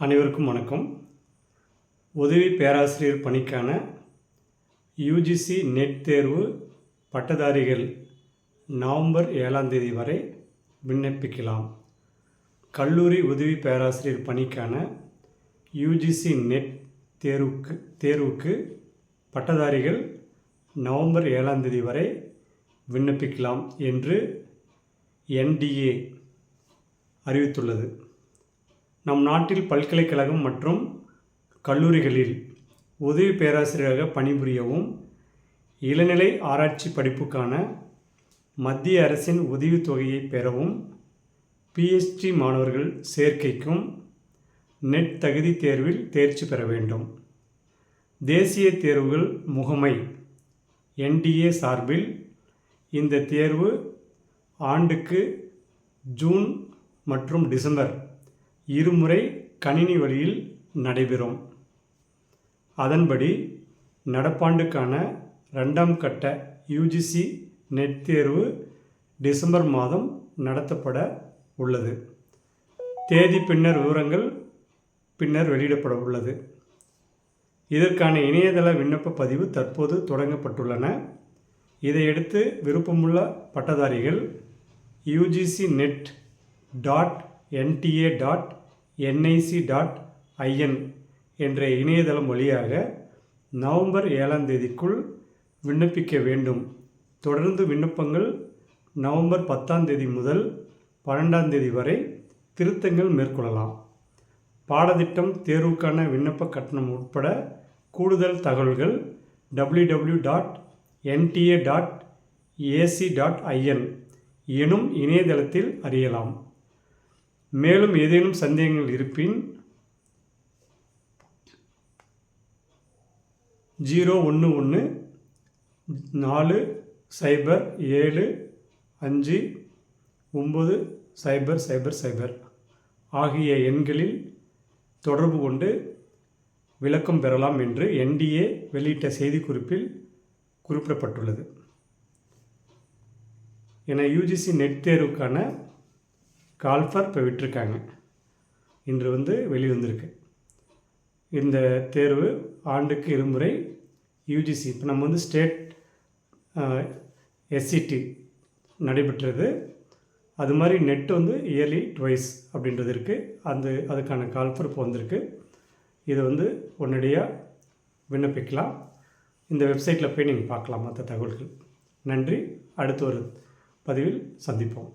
அனைவருக்கும் வணக்கம். உதவி பேராசிரியர் பணிக்கான யூஜிசி நெட் தேர்வு பட்டதாரிகள் நவம்பர் ஏழாம் தேதி வரை விண்ணப்பிக்கலாம். கல்லூரி உதவி பேராசிரியர் பணிக்கான யூஜிசி நெட் தேர்வுக்கு தேர்வுக்கு பட்டதாரிகள் நவம்பர் ஏழாம் தேதி வரை விண்ணப்பிக்கலாம் என்று என்டிஏ அறிவித்துள்ளது. நம் நாட்டில் பல்கலைக்கழகம் மற்றும் கல்லூரிகளில் உதவி பேராசிரியராக பணிபுரியவும் இளநிலை ஆராய்ச்சி படிப்புக்கான மத்திய அரசின் உதவித்தொகையை பெறவும் பிஎச்டி மாணவர்கள் சேர்க்கைக்கும் நெட் தகுதி தேர்வில் தேர்ச்சி பெற வேண்டும். தேசிய தேர்வுகள் முகமை என்டிஏ சார்பில் இந்த தேர்வு ஆண்டுக்கு ஜூன் மற்றும் டிசம்பர் இருமுறை கணினி வழியில் நடைபெறும். அதன்படி நடப்பாண்டுக்கான ரெண்டாம் கட்ட யூஜிசி நெட் தேர்வு டிசம்பர் மாதம் நடத்தப்பட உள்ளது. தேதி பின்னர் விவரங்கள் பின்னர் வெளியிடப்பட உள்ளது. இதற்கான இணையதள விண்ணப்ப பதிவு தற்போது தொடங்கப்பட்டுள்ளன. இதையடுத்து விருப்பமுள்ள பட்டதாரிகள் UGC NET dot NTA dot NIC dot IN என்ற இணையதளம் வழியாக நவம்பர் ஏழாம் தேதிக்குள் விண்ணப்பிக்க வேண்டும். தொடர்ந்து விண்ணப்பங்கள் நவம்பர் பத்தாம் தேதி முதல் பன்னெண்டாம் தேதி வரை திருத்தங்கள் மேற்கொள்ளலாம். பாடத்திட்டம் தேர்வுக்கான விண்ணப்ப கட்டணம் உட்பட கூடுதல் தகவல்கள் W W dot NTA dot AC dot IN எனும் இணையதளத்தில் அறியலாம். மேலும் ஏதேனும் சந்தேகங்கள் இருப்பின் ஜீரோ ஒன்று ஒன்று நாலு சைபர் ஏழு அஞ்சு ஒம்பது சைபர் சைபர் சைபர் ஆகிய எண்களில் தொடர்பு கொண்டு விளக்கம் பெறலாம் என்று என்டிஏ வெளியிட்ட செய்திக்குறிப்பில் குறிப்பிடப்பட்டுள்ளது. என யூஜிசி நெட் தேர்வுக்கான கால்ஃபர் இப்போ விட்டுருக்காங்க இன்று வந்து வெளிவந்திருக்கு. இந்த தேர்வு ஆண்டுக்கு இருமுறை யூஜிசி இப்போ நம்ம வந்து ஸ்டேட் எஸ்சிடி நடைபெற்றது. அது மாதிரி நெட் வந்து இயர்லி ட்வைஸ் அப்படின்றது இருக்குது அந்த அதுக்கான கால்ஃபர் இப்போ வந்திருக்கு. இதை வந்து உடனடியாக விண்ணப்பிக்கலாம். இந்த வெப்சைட்டில் போய் நீங்கள் பார்க்கலாம் மற்ற தகவல்கள். நன்றி. அடுத்த ஒரு பதிவில் சந்திப்போம்.